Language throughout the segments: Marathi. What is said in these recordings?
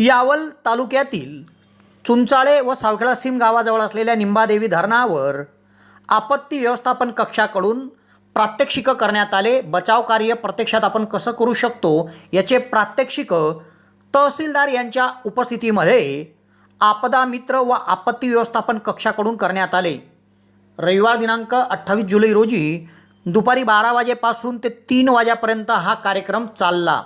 यावल तालुक्यातील चुंचाळे व सावखेळासीम गावाजवळ असलेल्या निंबादेवी धरणावर आपत्ती व्यवस्थापन कक्षाकडून प्रात्यक्षिकं करण्यात आले. बचाव कार्य प्रत्यक्षात आपण कसं करू शकतो याचे प्रात्यक्षिकं तहसीलदार यांच्या उपस्थितीमध्ये आपदा मित्र व आपत्ती व्यवस्थापन कक्षाकडून करण्यात आले. रविवार दिनांक अठ्ठावीस जुलै रोजी दुपारी बारा वाजेपासून ते तीन वाजेपर्यंत हा कार्यक्रम चालला.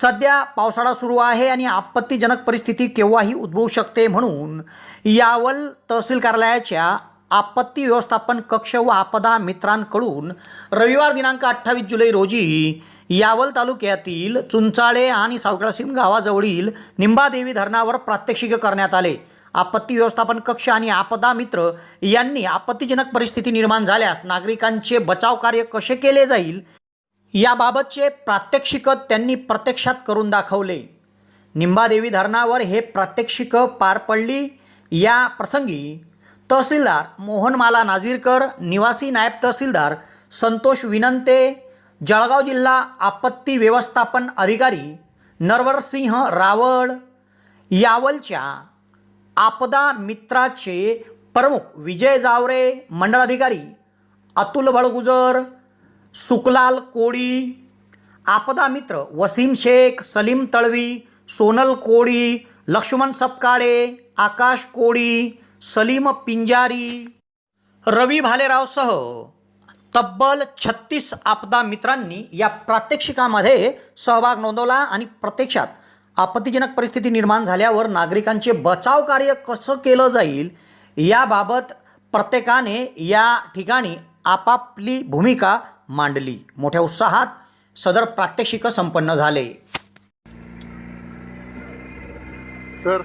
सध्या पावसाळा सुरू आहे आणि आपत्तीजनक परिस्थिती केव्हाही उद्भवू शकते म्हणून यावल तहसील कार्यालयाच्या आपत्ती व्यवस्थापन कक्ष व आपदा मित्रांकडून रविवार दिनांक अठ्ठावीस जुलै रोजी यावल तालुक्यातील चुंचाळे आणि सावखेडासीम गावाजवळील निंबादेवी धरणावर प्रात्यक्षिक करण्यात आले. आपत्ती व्यवस्थापन कक्ष आणि आपदा मित्र यांनी आपत्तीजनक परिस्थिती निर्माण झाल्यास नागरिकांचे बचाव कार्य कसे केले जाईल? याबाबतचे प्रात्यक्षिकं त्यांनी प्रत्यक्षात करून दाखवले. निंबादेवी धरणावर हे प्रात्यक्षिकं पार पडली. या प्रसंगी तहसीलदार मोहनमाला नाझीरकर निवासी नायब तहसीलदार संतोष विनंते जळगाव जिल्हा आपत्ती व्यवस्थापन अधिकारी नरवरसिंह रावळ यावलच्या आपदा मित्राचे प्रमुख विजय जावरे मंडळाधिकारी अतुल बळगुजर सुकलाल कोळी आपदा मित्र वसीम शेख सलीम तळवी सोनल कोळी लक्ष्मण सपकाळे आकाश कोळी सलीम पिंजारी. रवी भालेरावसह तब्बल छत्तीस आपदा मित्रांनी या प्रात्यक्षिकामध्ये सहभाग नोंदवला आणि प्रत्यक्षात आपत्तीजनक परिस्थिती निर्माण झाल्यावर नागरिकांचे बचाव कार्य कसं केलं जाईल याबाबत प्रत्येकाने या ठिकाणी आपापली भूमिका मांडली. मोठ्या उत्साहात सदर प्रात्यक्षिकं संपन्न झाले. सर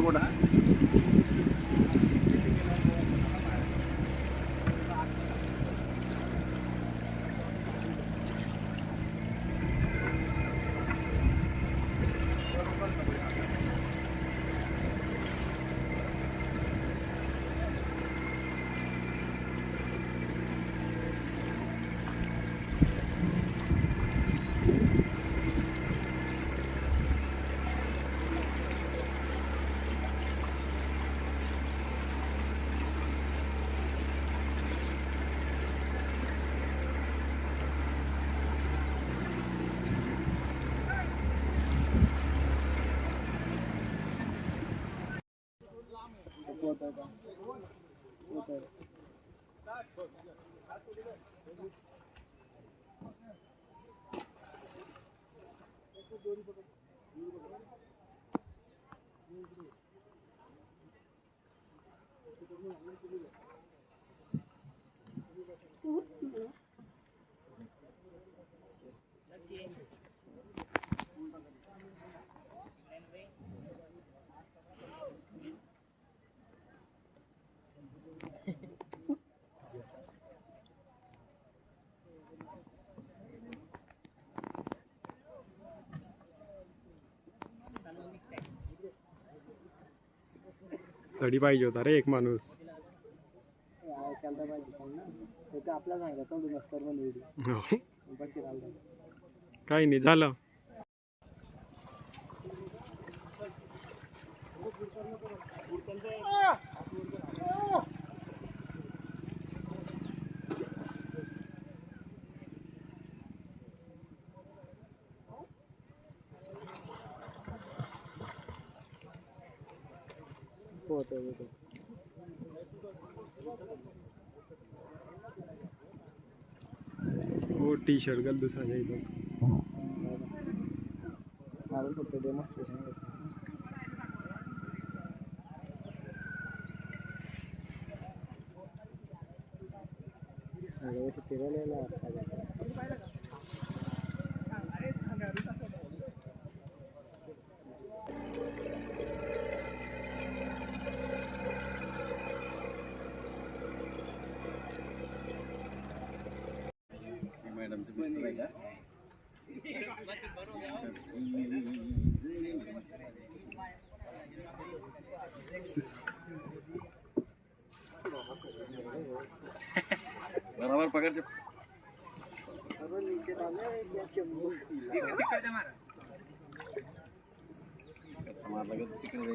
కూడా होता था नसकर पण व्हिडिओ हो. बशीर आला काही नाही झालं. पोहतो बिहतो. हो टी शर्ट घाल दुसऱ्याच्या इथं मारून फक्त डेमॉन्स्ट्रेशन फिरायला બરાબર પકડજો સમાર લગત ટીકડે